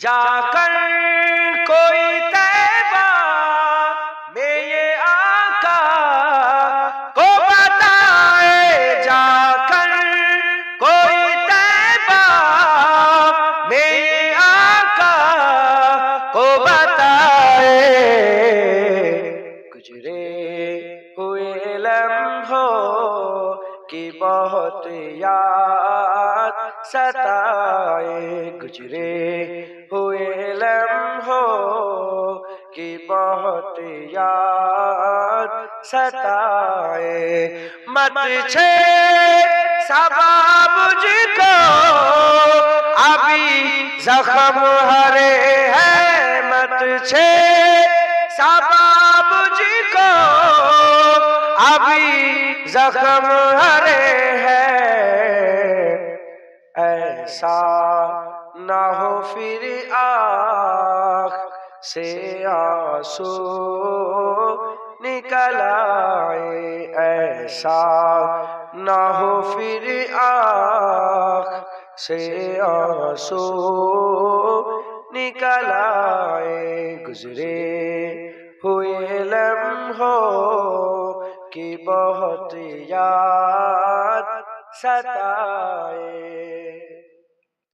جا کر کوئی تیبہ میں یہ آقا کو بتائے جا کر کوئی تیبہ میں یہ آقا کو بتائے گجرے ہوئے لمحوں کی بہت یاد ستائے گجرے ہوئے لمحوں کی بہت یاد ستائے۔ مت چھے سبا مجھ کو، ابھی زخم ہرے ہے مت چھے سبا مجھ کو زخم ہرے ہے۔ ایسا نہ ہو پھر آخ سے آسو نکل آئے۔ ایسا نہ ہو پھر آخ سے آسو نکل آئے۔ گزرے ہوئے لمحوں کی بہت یاد ستا